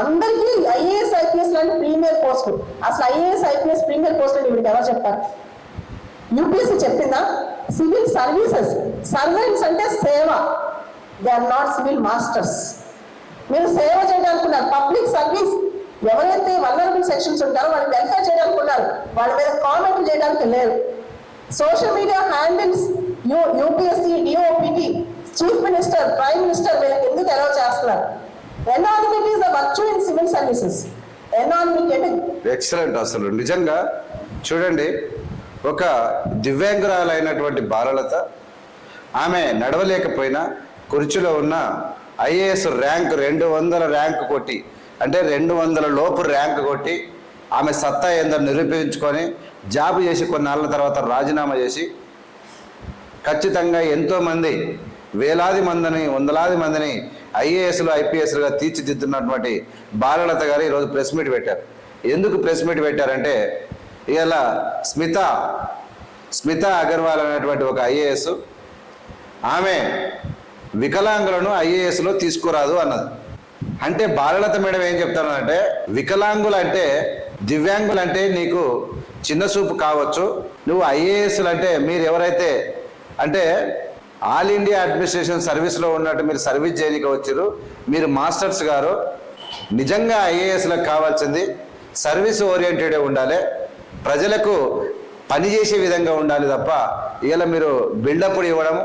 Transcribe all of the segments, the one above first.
అందరికీ IAS IPS లాంటి premier post. అసలు ఐఏఎస్ ఐపీఎస్ ప్రీమియర్ పోస్ట్ అని వీడికి ఎవరు చెప్తారు? యూపీఎస్సీ చెప్పిందా? Civil services. సర్వెంట్స్ అంటే సేవ. They are not civil masters. మీరు సేవ చేయడానుకున్నారు పబ్లిక్ సర్వీస్. ఎవరైతే వనరబుల్ సెక్షన్స్ ఉంటారో వాళ్ళని వెల్ఫేర్ చేయడానుకున్నారు వాళ్ళ మీద కామెంట్ చేయడానికి లేదు. Social media handles you UPSC DOPT chief minister prime minister వీళ్ళకి ఎందుకు is the virtue in civil services? అంటే ఎక్సలెంట్ అసలు. నిజంగా చూడండి ఒక దివ్యాంగురాలైనటువంటి బాలలత ఆమె నడవలేకపోయినా కుర్చీలో ఉన్న ఐఏఎస్ ర్యాంక్ రెండు వందల ర్యాంక్ కొట్టి అంటే రెండు వందల లోపు ర్యాంక్ కొట్టి ఆమె సత్తా ఏందో నిరూపించుకొని జాబ్ చేసి కొన్నాళ్ళ తర్వాత రాజీనామా చేసి ఖచ్చితంగా ఎంతోమంది వేలాది మందిని వందలాది మందిని ఐఏఎస్లు ఐపీఎస్లుగా తీర్చిదిద్దున్నటువంటి బాలలత గారు ఈరోజు ప్రెస్ మీట్ పెట్టారు. ఎందుకు ప్రెస్ మీట్ పెట్టారంటే ఇవాళ స్మిత స్మిత అగర్వాల్ అనేటువంటి ఒక ఐఏఎస్ ఆమె వికలాంగులను ఐఏఎస్లో తీసుకురాదు అన్నది. అంటే బాలలత మేడం ఏం చెప్తానంటే వికలాంగులు అంటే దివ్యాంగులు అంటే నీకు చిన్న చూపు కావచ్చు. నువ్వు ఐఏఎస్లు అంటే మీరు ఎవరైతే అంటే ఆల్ ఇండియా అడ్మినిస్ట్రేషన్ సర్వీస్లో ఉన్నట్టు మీరు సర్వీస్ చేయడానికి వచ్చారు. మీరు మాస్టర్స్ గారు నిజంగా ఐఏఎస్లకు కావాల్సింది సర్వీస్ ఓరియంటెడే ఉండాలి. ప్రజలకు పనిచేసే విధంగా ఉండాలి తప్ప ఇలా మీరు బిల్డప్లు ఇవ్వడము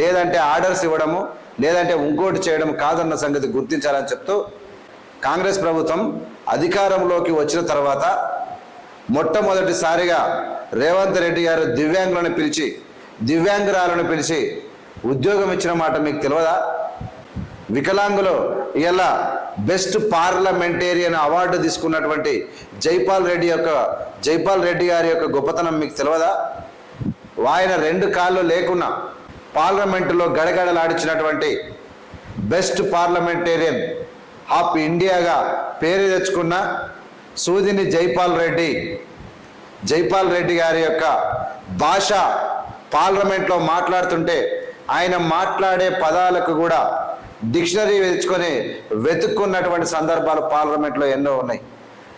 లేదంటే ఆర్డర్స్ ఇవ్వడము లేదంటే ఇంకోటి చేయడం కాదన్న సంగతి గుర్తించాలని చెప్తూ కాంగ్రెస్ ప్రభుత్వం అధికారంలోకి వచ్చిన తర్వాత మొట్టమొదటిసారిగా రేవంత్ రెడ్డి గారు దివ్యాంగులను పిలిచి దివ్యాంగురాలను పిలిచి ఉద్యోగం ఇచ్చిన మాట మీకు తెలియదా వికలాంగులు ఇలా బెస్ట్ పార్లమెంటేరియన్ అవార్డు తీసుకున్నటువంటి జైపాల్ రెడ్డి యొక్క జైపాల్ రెడ్డి గారి యొక్క గొప్పతనం మీకు తెలియదా ఆయన రెండు కాళ్ళు లేకున్నా పార్లమెంటులో గడగడలాడించినటువంటి బెస్ట్ పార్లమెంటేరియన్ ఆఫ్ ఇండియాగా పేరు తెచ్చుకున్న సూదిని జైపాల్ రెడ్డి. జైపాల్ రెడ్డి గారి యొక్క భాష పార్లమెంట్లో మాట్లాడుతుంటే ఆయన మాట్లాడే పదాలకు కూడా డిక్షనరీ తెచ్చుకొని వెతుక్కున్నటువంటి సందర్భాలు పార్లమెంట్లో ఎన్నో ఉన్నాయి.